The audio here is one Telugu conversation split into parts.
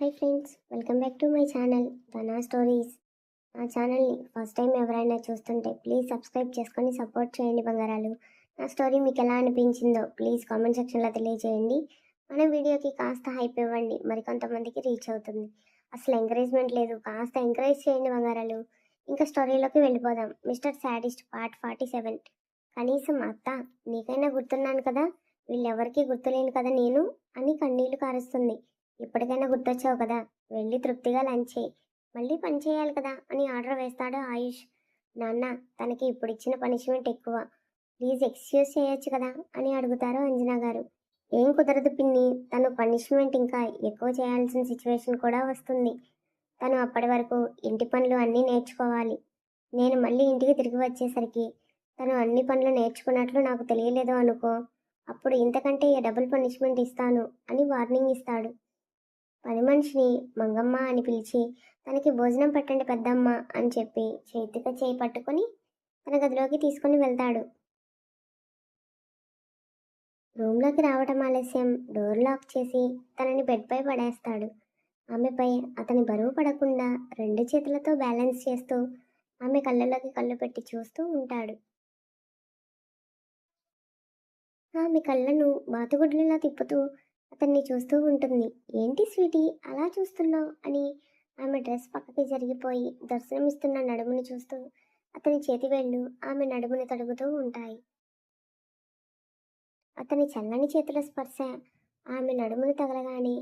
Hi friends welcome back to my channel Dhana stories నా ఛానల్ని ఫస్ట్ టైం ఎవరైనా చూస్తుంటే ప్లీజ్ సబ్స్క్రైబ్ చేసుకొని సపోర్ట్ చేయండి బంగారాలు. నా స్టోరీ మీకు ఎలా అనిపించిందో ప్లీజ్ కామెంట్ సెక్షన్లో తెలియజేయండి. మన వీడియోకి కాస్త హైప్ ఇవ్వండి మరి కొంతమందికి రీచ్ అవుతుంది. అసలు ఎంకరేజ్మెంట్ లేదు కాస్త ఎంకరేజ్ చేయండి బంగారాలు. ఇంకా స్టోరీలోకి వెళ్ళిపోదాం. Mister sadist part forty seven కనీసం అత్త నీకైనా గుర్తున్నాను కదా? వీళ్ళెవరికీ గుర్తులేను కదా నేను అని కన్నీళ్ళు కారుస్తుంది. ఇప్పటికైనా గుర్తొచ్చావు కదా? వెళ్ళి తృప్తిగా లంచ్ చేయి. మళ్ళీ పని చేయాలి కదా? అని ఆర్డర్ వేస్తాడు ఆయుష్. నాన్న తనకి ఇప్పుడు ఇచ్చిన పనిష్మెంట్ ఎక్కువ. ప్లీజ్ ఎక్స్క్యూజ్ చేయొచ్చు కదా? అని అడుగుతారు అంజనా గారు. ఏం కుదరదు పిన్ని. తను పనిష్మెంట్ ఇంకా ఎక్కువ చేయాల్సిన సిచ్యువేషన్ కూడా వస్తుంది. తను అప్పటి వరకు ఇంటి పనులు అన్నీ నేర్చుకోవాలి. నేను మళ్ళీ ఇంటికి తిరిగి వచ్చేసరికి తను అన్ని పనులు నేర్చుకున్నట్లు నాకు తెలియలేదు అనుకో. అప్పుడు ఇంతకంటే డబుల్ పనిష్మెంట్ ఇస్తాను? అని వార్నింగ్ ఇస్తాడు. పని మనిషిని మంగమ్మ అని పిలిచి తనకి భోజనం పెట్టండి పెద్దమ్మ అని చెప్పి చేతిగా చేయి పట్టుకొని తన గదిలోకి తీసుకొని వెళ్తాడు. రూమ్లోకి రావటం ఆలస్యం. డోర్ లాక్ చేసి తనని బెడ్పై పడేస్తాడు. ఆమెపై అతని బరువు పడకుండా రెండు చేతులతో బ్యాలెన్స్ చేస్తూ ఆమె కళ్ళలోకి కళ్ళు పెట్టి చూస్తూ ఉంటాడు. ఆమె కళ్ళను బాతుగుడ్లలా తిప్పుతూ అతన్ని చూస్తూ ఉంటుంది. ఏంటి స్వీటీ అలా చూస్తున్నావు? అని ఆమె డ్రెస్ పక్కకి జరిగిపోయి దర్శనమిస్తున్న నడుముని చూస్తూ అతని చేతివేళ్ళు ఆమె నడుముని తడుగుతూ ఉంటాయి. అతని చల్లని చేతుల స్పర్శ ఆమె నడుముని తగలగానే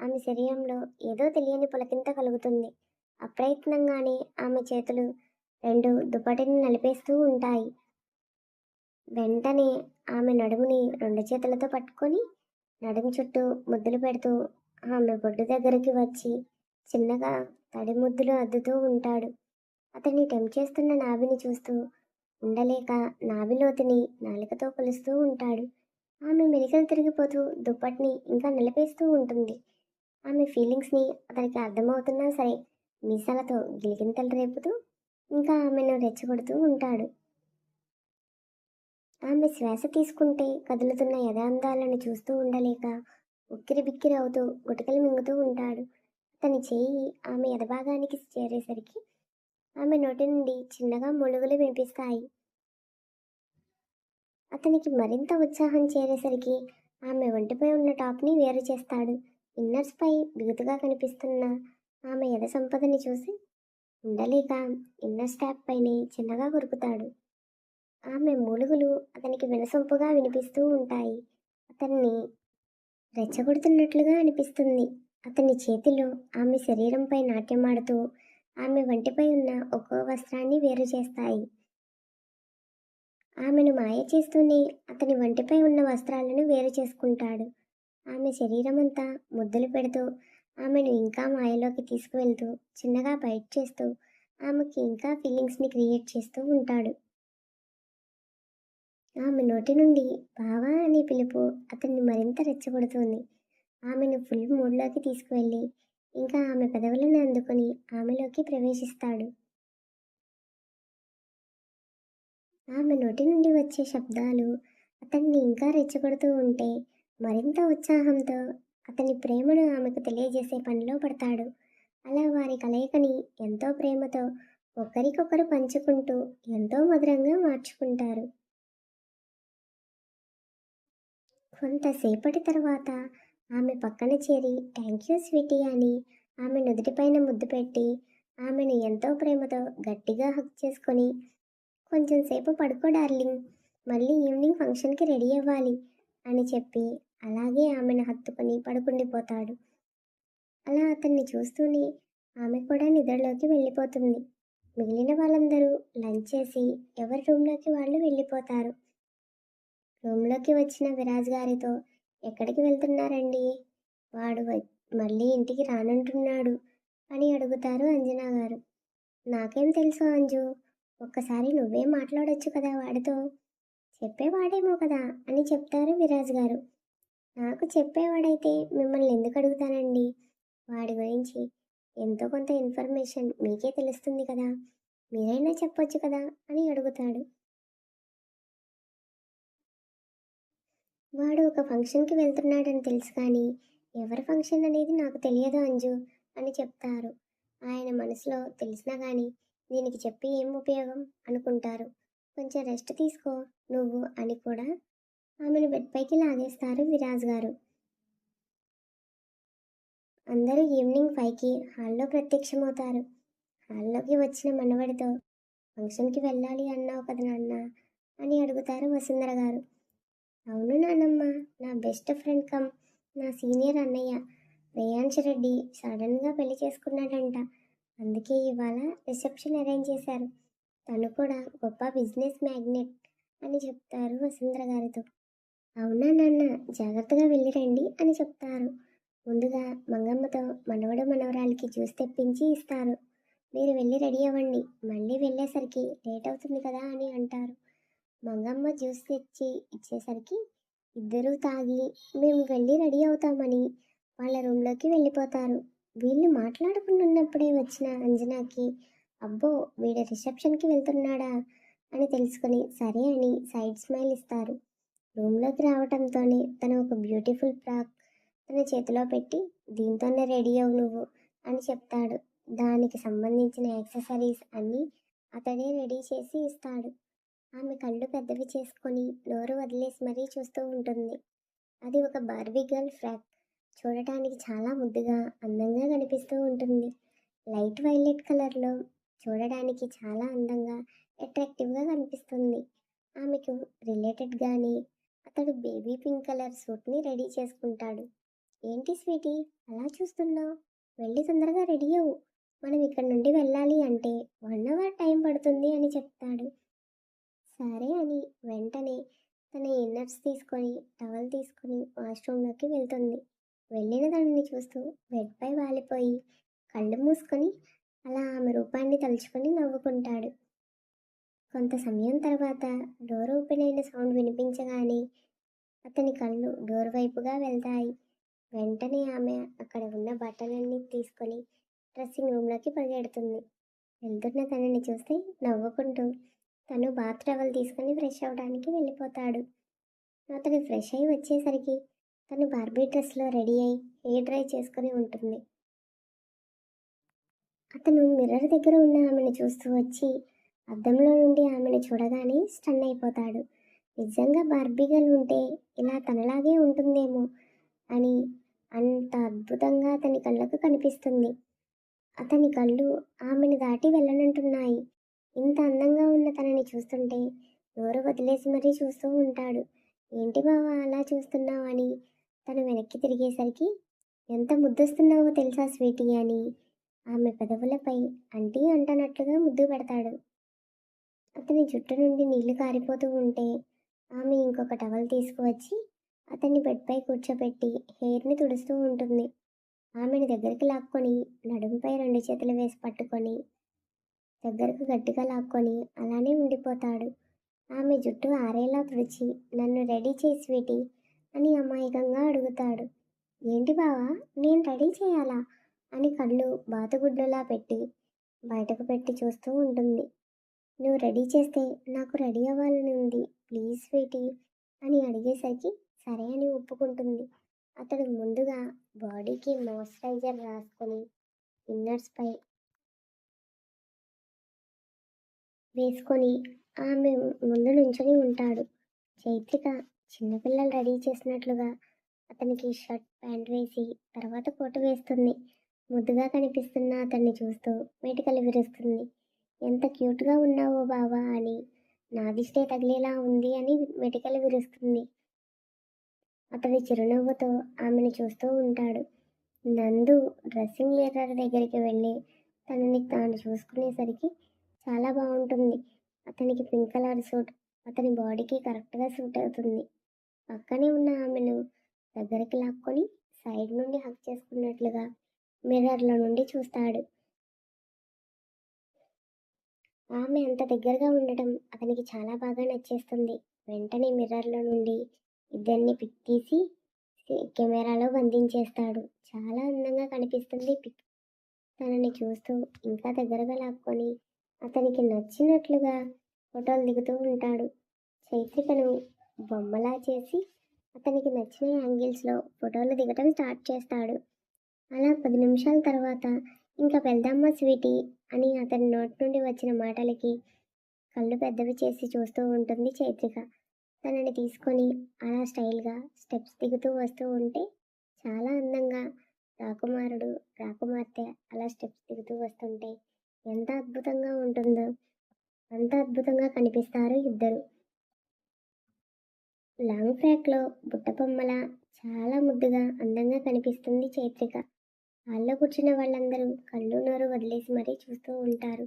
ఆమె శరీరంలో ఏదో తెలియని పులకింత కలుగుతుంది. అప్రయత్నంగానే ఆమె చేతులు రెండు దుప్పటిని నలిపేస్తూ ఉంటాయి. వెంటనే ఆమె నడుముని రెండు చేతులతో పట్టుకొని నడుము చుట్టూ ముద్దులు పెడుతూ ఆమె బొడ్డు దగ్గరికి వచ్చి చిన్నగా తడి ముద్దులు అద్దుతూ ఉంటాడు. అతన్ని టెంప్ చేస్తున్న నాభిని చూస్తూ ఉండలేక నాభిలోతుని నాలుకతో కొలుస్తూ ఉంటాడు. ఆమె మెలికలు తిరిగిపోతూ దుప్పటిని ఇంకా నిలిపేస్తూ ఉంటుంది. ఆమె ఫీలింగ్స్ని అతనికి అర్థమవుతున్నా సరే మీసాలతో గిలిగింతలు రేపుతూ ఇంకా ఆమెను రెచ్చగొడుతూ ఉంటాడు. ఆమె శ్వాస తీసుకుంటే కదులుతున్న యథాందాలను చూస్తూ ఉండలేక ఉక్కిరి బిక్కిరి అవుతూ గుటకలు మింగుతూ ఉంటాడు. అతని చేయి ఆమె ఎదభాగానికి చేరేసరికి ఆమె నోటి నుండి చిన్నగా ములుగులు వినిపిస్తాయి. అతనికి మరింత ఉత్సాహం చేరేసరికి ఆమె ఒంటిపై ఉన్న టాప్ని వేరు చేస్తాడు. ఇన్నర్స్పై బిగుతుగా కనిపిస్తున్న ఆమె ఎద సంపదని చూసి ఉండలేక ఇన్నర్ స్టాప్ పైనే చిన్నగా కొరుకుతాడు ఆమె మూలుగులు అతనికి వినసొంపుగా వినిపిస్తూ ఉంటాయి. అతన్ని రెచ్చగొడుతున్నట్లుగా అనిపిస్తుంది. అతని చేతిలో ఆమె శరీరంపై నాట్యమాడుతూ ఆమె వంటిపై ఉన్న ఒక్కో వస్త్రాన్ని వేరు చేస్తాయి. ఆమెను మాయ చేస్తూనే అతని వంటిపై ఉన్న వస్త్రాలను వేరు చేసుకుంటాడు. ఆమె శరీరమంతా ముద్దులు పెడుతూ ఆమెను ఇంకా మాయలోకి తీసుకువెళ్తూ చిన్నగా బైట్ చేస్తూ ఆమెకి ఇంకా ఫీలింగ్స్ని క్రియేట్ చేస్తూ ఉంటాడు. ఆమె నోటి నుండి బావా అనే పిలుపు అతన్ని మరింత రెచ్చగొడుతుంది. ఆమెను ఫుల్ మూడ్లోకి తీసుకువెళ్ళి ఇంకా ఆమె పెదవులను అందుకొని ఆమెలోకి ప్రవేశిస్తాడు. ఆమె నోటి నుండి వచ్చే శబ్దాలు అతన్ని ఇంకా రెచ్చగొడుతూ ఉంటే మరింత ఉత్సాహంతో అతని ప్రేమను ఆమెకు తెలియజేసే పనిలో పడతాడు. అలా వారి కలయికని ఎంతో ప్రేమతో ఒకరికొకరు పంచుకుంటూ ఎంతో మధురంగా మార్చుకుంటారు. కొంతసేపటి తర్వాత ఆమె పక్కన చేరి థ్యాంక్ యూ స్వీటీ అని ఆమె నుదుటిపైన ముద్దు పెట్టి ఆమెను ఎంతో ప్రేమతో గట్టిగా హక్ చేసుకొని కొంచెం సేపు పడుకో డార్లింగ్ మళ్ళీ ఈవినింగ్ ఫంక్షన్కి రెడీ అవ్వాలి అని చెప్పి అలాగే ఆమెను హత్తుకొని పడుకుండిపోతాడు. అలా అతన్ని చూస్తూనే ఆమె కూడా నిద్రలోకి వెళ్ళిపోతుంది. మిగిలిన వాళ్ళందరూ లంచ్ చేసి ఎవరి రూమ్లోకి వాళ్ళు వెళ్ళిపోతారు. రూమ్లోకి వచ్చిన విరాజ్ గారితో ఎక్కడికి వెళ్తున్నారండి? వాడు వ- మళ్ళీ ఇంటికి రానంటున్నాడు అని అడుగుతారు అంజనా గారు. నాకేం తెలుసు అంజు ఒక్కసారి నువ్వే మాట్లాడొచ్చు కదా వాడితో. చెప్పేవాడేమో కదా అని చెప్తారు విరాజ్ గారు. నాకు చెప్పేవాడైతే మిమ్మల్ని ఎందుకు అడుగుతానండి? వాడి గురించి ఎంతో కొంత ఇన్ఫర్మేషన్ మీకే తెలుస్తుంది కదా. మీరైనా చెప్పొచ్చు కదా అని అడుగుతాడు. వాడు ఒక ఫంక్షన్కి వెళ్తున్నాడని తెలుసు కానీ ఎవరి ఫంక్షన్ అనేది నాకు తెలియదు అంజు అని చెప్తారు. ఆయన మనసులో తెలిసినా కానీ దీనికి చెప్పి ఏం ఉపయోగం అనుకుంటారు? కొంచెం రెస్ట్ తీసుకో నువ్వు అని కూడా ఆమెను బెడ్ పైకి లాగేస్తారు విరాజ్ గారు. అందరూ ఈవినింగ్ ఫైవ్కి హాల్లో ప్రత్యక్షమవుతారు. హాల్లోకి వచ్చిన మనవడితో ఫంక్షన్కి వెళ్ళాలి అన్నావు కదా నాన్న అని అడుగుతారు వసుంధర గారు. అవును నానమ్మ. నా బెస్ట్ ఫ్రెండ్ కమ్. నా సీనియర్ అన్నయ్య. ప్రియాంశ్ రెడ్డి సడన్గా పెళ్ళి చేసుకున్నాడంట. అందుకే ఇవాళ రిసెప్షన్ అరేంజ్ చేశారు. తను కూడా గొప్ప బిజినెస్ మ్యాగ్నెట్ అని చెప్తారు వసుంధర గారితో. అవునా నాన్న? జాగ్రత్తగా వెళ్ళి రండి అని చెప్తారు. ముందుగా మంగమ్మతో మనవడు మనవరాలికి జ్యూస్ తెప్పించి ఇస్తారు. మీరు వెళ్ళి రెడీ అవ్వండి. మళ్ళీ వెళ్ళేసరికి లేట్ అవుతుంది కదా అని అంటారు. మంగమ్మ జ్యూస్ తెచ్చి ఇచ్చేసరికి ఇద్దరూ తాగి మేము వెళ్ళి రెడీ అవుతామని వాళ్ళ రూమ్లోకి వెళ్ళిపోతారు. వీళ్ళు మాట్లాడుకుంటున్నప్పుడే వచ్చిన అంజనాకి అబ్బో వీడు రిసెప్షన్కి వెళ్తున్నాడా? అని తెలుసుకుని సరే అని సైడ్ స్మైల్ ఇస్తారు. రూమ్లోకి రావటంతోనే తను ఒక బ్యూటిఫుల్ ఫ్రాక్ తన చేతిలో పెట్టి దీంతోనే రెడీ అవు నువ్వు అని చెప్తాడు. దానికి సంబంధించిన యాక్సెసరీస్ అన్నీ అతడే రెడీ చేసి ఇస్తాడు. ఆమె కళ్ళు పెద్దవి చేసుకొని నోరు వదిలేసి మరీ చూస్తూ ఉంటుంది. అది ఒక బార్బీ గర్ల్ ఫ్రాక్ చూడటానికి చాలా ముద్దుగా అందంగా కనిపిస్తూ ఉంటుంది. లైట్ వైలెట్ కలర్లో చూడడానికి చాలా అందంగా అట్రాక్టివ్గా కనిపిస్తుంది. ఆమెకు రిలేటెడ్ కానీ అతడు బేబీ పింక్ కలర్ సూట్ని రెడీ చేసుకుంటాడు. ఏంటి స్వీటీ అలా చూస్తున్నావు? వెళ్ళి తొందరగా రెడీ అవ్వు. మనం ఇక్కడ నుండి వెళ్ళాలి అంటే వన్ అవర్ టైం పడుతుంది అని చెప్తాడు. సరే అని వెంటనే తన ఇన్నర్స్ తీసుకొని టవల్ తీసుకొని వాష్రూమ్లోకి వెళ్తుంది. వెళ్ళిన దానిని చూస్తూ బెడ్పై వాలిపోయి కళ్ళు మూసుకొని అలా ఆమె రూపాన్ని తలుచుకొని నవ్వుకుంటాడు. కొంత సమయం తర్వాత డోర్ ఓపెన్ అయిన సౌండ్ వినిపించగానే అతని కళ్ళు డోర్ వైపుగా వెళ్తాయి. వెంటనే ఆమె అక్కడ ఉన్న బట్టలన్నీ తీసుకొని డ్రెస్సింగ్ రూమ్లోకి పరిగెడుతుంది. వెళ్తున్న తనని చూస్తే నవ్వుకుంటూ తను బాత్ టవల్ తీసుకొని ఫ్రెష్ అవ్వడానికి వెళ్ళిపోతాడు. అతను ఫ్రెష్ అయి వచ్చేసరికి తను బార్బీ డ్రెస్లో రెడీ అయి హెయిర్ డ్రై చేసుకొని ఉంటుంది. అతను మిర్రర్ దగ్గర ఉన్న ఆమెను చూస్తూ వచ్చి అద్దంలో నుండి ఆమెను చూడగానే స్టన్ అయిపోతాడు. నిజంగా బార్బీగల్ ఉంటే ఇలా తనలాగే ఉంటుందేమో అని అంత అద్భుతంగా అతని కళ్ళకు కనిపిస్తుంది. అతని కళ్ళు ఆమెను దాటి వెళ్ళనంటున్నాయి. ఇంత అందంగా ఉన్న తనని చూస్తుంటే నోరు వదిలేసి మరీ చూస్తూ ఉంటాడు. ఏంటి బావా అలా చూస్తున్నావు? అని తను వెనక్కి తిరిగేసరికి ఎంత ముద్దొస్తున్నావో తెలుసా స్వీటీ? అని ఆమె పెదవులపై అంటీ అంటనట్లుగా ముద్దు పెడతాడు. అతని జుట్టు నుండి నీళ్ళు కారిపోతూ ఉంటే ఆమె ఇంకొక టవల్ తీసుకువచ్చి అతన్ని బెడ్పై కూర్చోబెట్టి హెయిర్ని తుడుస్తూ ఉంటుంది. ఆమెను దగ్గరికి లాక్కొని నడుముపై రెండు చేతులు వేసి పట్టుకొని దగ్గరకు గట్టిగా లాక్కొని అలానే ఉండిపోతాడు. ఆమె జుట్టు ఆరేలా తుడిచి నన్ను రెడీ చేసి స్వీటీ అని అమాయకంగా అడుగుతాడు. ఏంటి బావా నేను రెడీ చేయాలా? అని కళ్ళు బాతుగుడ్డులా పెట్టి బయటకు పెట్టి చూస్తూ ఉంటుంది. నువ్వు రెడీ చేస్తే నాకు రెడీ అవ్వాలని ఉంది ప్లీజ్ స్వీటీ అని అడిగేసరికి సరే అని ఒప్పుకుంటుంది. అతడు ముందుగా బాడీకి మాయిశ్చరైజర్ రాసుకొని ఇన్నర్స్పై వేసుకొని ఆమె ముందు నుంచొని ఉంటాడు. చైత్రిక చిన్నపిల్లలు రెడీ చేసినట్లుగా అతనికి షర్ట్ ప్యాంట్ వేసి తర్వాత కోటు వేస్తుంది. ముద్దుగా కనిపిస్తున్న అతన్ని చూస్తూ మెటికలు విరుస్తుంది. ఎంత క్యూట్గా ఉన్నావో బావా అని నాదిష్టే తగిలేలా ఉంది అని మెటికలు విరుస్తుంది. అతడి చిరునవ్వుతో ఆమెను చూస్తూ ఉంటాడు. నందు డ్రెస్సింగ్ మిర్రర్ దగ్గరికి వెళ్ళి తనని తాను చూసుకునేసరికి చాలా బాగుంటుంది. అతనికి పింక్ కలర్ సూట్ అతని బాడీకి కరెక్ట్గా సూట్ అవుతుంది. పక్కనే ఉన్న ఆమెను దగ్గరికి లాక్కొని సైడ్ నుండి హక్ చేసుకున్నట్లుగా మిర్రర్లో నుండి చూస్తాడు. ఆమె అంత దగ్గరగా ఉండటం అతనికి చాలా బాగా నచ్చేస్తుంది. వెంటనే మిర్రర్లో నుండి ఇద్దరిని పిక్ తీసి కెమెరాలో బంధించేస్తాడు. చాలా అందంగా కనిపిస్తుంది పిక్. తనని చూస్తూ ఇంకా దగ్గరగా లాక్కొని అతనికి నచ్చినట్లుగా ఫోటోలు దిగుతూ ఉంటాడు. చైత్రికను బొమ్మలా చేసి అతనికి నచ్చిన యాంగిల్స్లో ఫోటోలు దిగటం స్టార్ట్ చేస్తాడు. అలా పది నిమిషాల తర్వాత ఇంకా వెళ్దామా స్వీటీ అని అతని నోటి నుండి వచ్చిన మాటలకి కళ్ళు పెద్దవి చేసి చూస్తూ ఉంటుంది చైత్రిక. తనని తీసుకొని అలా స్టైల్గా స్టెప్స్ దిగుతూ వస్తూ ఉంటే చాలా అందంగా రాకుమారుడు రాకుమార్తె అలా స్టెప్స్ దిగుతూ వస్తుంటే ఎంత అద్భుతంగా ఉంటుందో అంత అద్భుతంగా కనిపిస్తారు ఇద్దరు. లాంగ్ ఫ్రాక్లో బుట్టబొమ్మల చాలా ముద్దుగా అందంగా కనిపిస్తుంది చైత్రిక. హాల్లో కూర్చున్న వాళ్ళందరూ కళ్ళు నోరు వదిలేసి మరీ చూస్తూ ఉంటారు.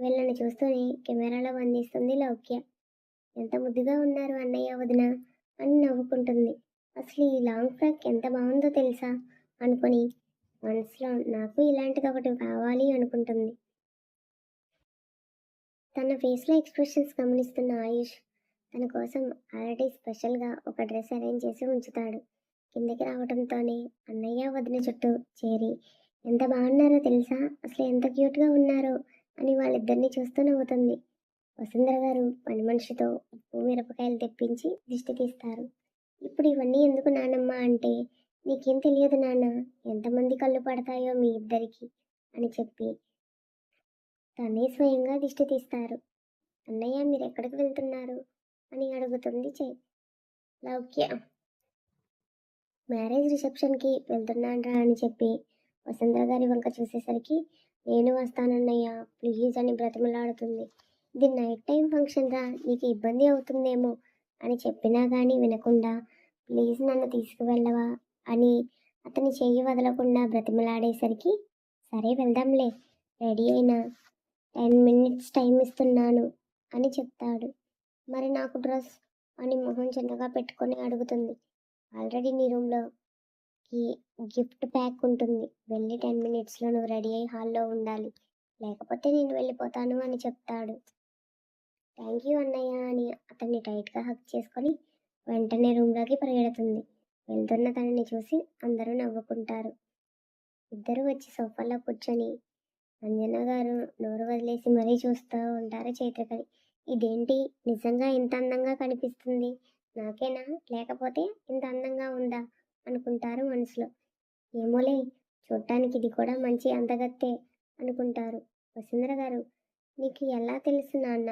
వీళ్ళని చూస్తూనే కెమెరాలో బంధిస్తుంది లౌక్య. ఎంత ముద్దుగా ఉన్నారు అన్నయ్య వదిన అని నవ్వుకుంటుంది. అసలు ఈ లాంగ్ ఫ్రాక్ ఎంత బాగుందో తెలుసా అనుకుని మనసులో నాకు ఇలాంటిది ఒకటి కావాలి అనుకుంటుంది. తన ఫేస్లో ఎక్స్ప్రెషన్స్ గమనిస్తున్న ఆయుష్ తన కోసం ఆల్రెడీ స్పెషల్గా ఒక డ్రెస్ అరేంజ్ చేసి ఉంచుతాడు. కిందకి రావడంతోనే అన్నయ్య వదిన చుట్టూ చేరి ఎంత బాగున్నారో తెలుసా? అసలు ఎంత క్యూట్గా ఉన్నారో? అని వాళ్ళిద్దరిని చూస్తూ నవ్వుతుంది. వసుంధర గారు పని మనిషితో ఉప్పు మిరపకాయలు తెప్పించి దిష్టి తీస్తారు. ఇప్పుడు ఇవన్నీ ఎందుకు నానమ్మ? అంటే నీకేం తెలియదు నాన్న. ఎంతమంది కళ్ళు పడతాయో మీ ఇద్దరికి అని చెప్పి తనే స్వయంగా దిష్టి తీస్తారు. అన్నయ్య మీరు ఎక్కడికి వెళ్తున్నారు? అని అడుగుతుంది చై లౌక్య. మ్యారేజ్ రిసెప్షన్కి వెళ్తున్నానరా అని చెప్పి వసుంధర గారి వంక చూసేసరికి నేను వస్తానన్నయ్య ప్లీజ్ అని బ్రతిమలాడుతుంది. ఇది నైట్ టైం ఫంక్షన్ రా నీకు ఇబ్బంది అవుతుందేమో అని చెప్పినా కానీ వినకుండా ప్లీజ్ నన్ను తీసుకువెళ్ళవా? అని అతని చెయ్యి వదలకుండా బ్రతిమలాడేసరికి సరే వెళ్దాంలే రెడీ అయినా. టెన్ మినిట్స్ టైం ఇస్తున్నాను అని చెప్తాడు. మరి నాకు డ్రెస్ అని మొహం చిన్నగా పెట్టుకొని అడుగుతుంది. ఆల్రెడీ నీ రూమ్లో గిఫ్ట్ ప్యాక్ ఉంటుంది. వెళ్ళి టెన్ మినిట్స్లో నువ్వు రెడీ అయ్యి హాల్లో ఉండాలి. లేకపోతే నేను వెళ్ళిపోతాను అని చెప్తాడు. థ్యాంక్ యూ అన్నయ్య అని అతన్ని టైట్గా హక్ చేసుకొని వెంటనే రూమ్లోకి పరిగెడుతుంది. వెళ్తున్న తనని చూసి అందరూ నవ్వుకుంటారు. ఇద్దరు వచ్చి సోఫాలో కూర్చొని అంజన గారు నోరు వదిలేసి మరీ చూస్తూ ఉంటారు చైత్రకని ఇదేంటి? నిజంగా ఇంత అందంగా కనిపిస్తుంది. నాకేనా? లేకపోతే ఇంత అందంగా ఉందా? అనుకుంటారు మనసులో. ఏమోలే చూడటానికి ఇది కూడా మంచి అందగత్తే అనుకుంటారు. వసుంధర గారు నీకు ఎలా తెలుసు నాన్న?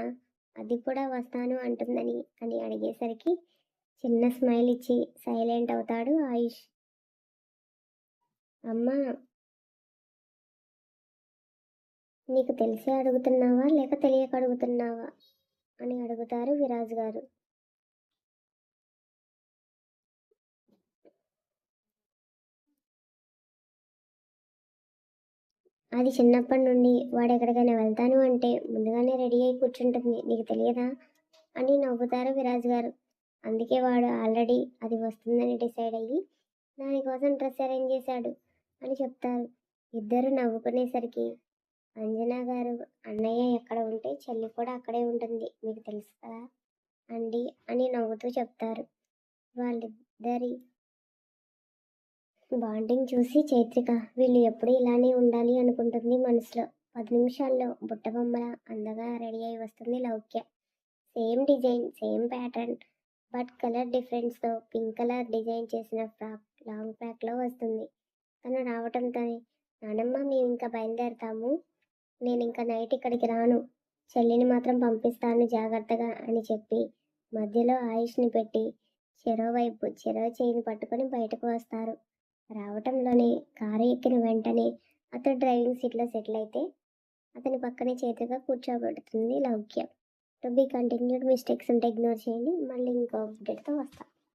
అది కూడా వస్తాను అంటుందని అని అడిగేసరికి చిన్న స్మైల్ ఇచ్చి సైలెంట్ అవుతాడు ఆయుష్. అమ్మా! నీకు తెలిసే అడుగుతున్నావా? లేక తెలియక అడుగుతున్నావా? అని అడుగుతారు విరాజ్ గారు. అది చిన్నప్పటి నుండి వాడు ఎక్కడికైనా వెళ్తాను అంటే ముందుగానే రెడీ అయి కూర్చుంటుంది. నీకు తెలియదా? అని నవ్వుతారు విరాజ్ గారు. అందుకే వాడు ఆల్రెడీ అది వస్తుందని డిసైడ్ అయ్యి దానికోసం డ్రెస్ అరేంజ్ చేశాడు అని చెప్తారు. ఇద్దరు నవ్వుకునేసరికి అంజనా గారు అన్నయ్య ఎక్కడ ఉంటే చెల్లి కూడా అక్కడే ఉంటుంది మీకు తెలుసు కదా అండి అని నవ్వుతూ చెప్తారు. వాళ్ళిద్దరి బాండింగ్ చూసి చైత్రిక వీళ్ళు ఎప్పుడు ఇలానే ఉండాలి అనుకుంటుంది మనసులో. పది నిమిషాల్లో బుట్టబొమ్మల అందగా రెడీ అయి వస్తుంది Loukya. Same design same pattern. But colour డిఫరెన్స్తో pink colour design చేసిన ఫ్రాక్ లాంగ్ ఫ్రాక్లో వస్తుంది. తను రావటంతోనే నానమ్మ మేము ఇంకా బయలుదేరతాము. నేను ఇంకా నైట్ ఇక్కడికి రాను. చెల్లిని మాత్రం పంపిస్తాను జాగ్రత్తగా అని చెప్పి మధ్యలో ఆయుష్ని పెట్టి చెరో వైపు చెరో చేయిని పట్టుకొని బయటకు వస్తారు. రావటంలోనే కారు ఎక్కిన వెంటనే అతను డ్రైవింగ్ సీట్లో సెటిల్ అయితే అతని పక్కనే చేతిగా కూర్చోబెడుతుంది లౌక్యం. టు బీ కంటిన్యూడ్ మిస్టేక్స్ ఉంటే ఇగ్నోర్ చేయండి. మళ్ళీ ఇంకో అప్డేట్తో వస్తాను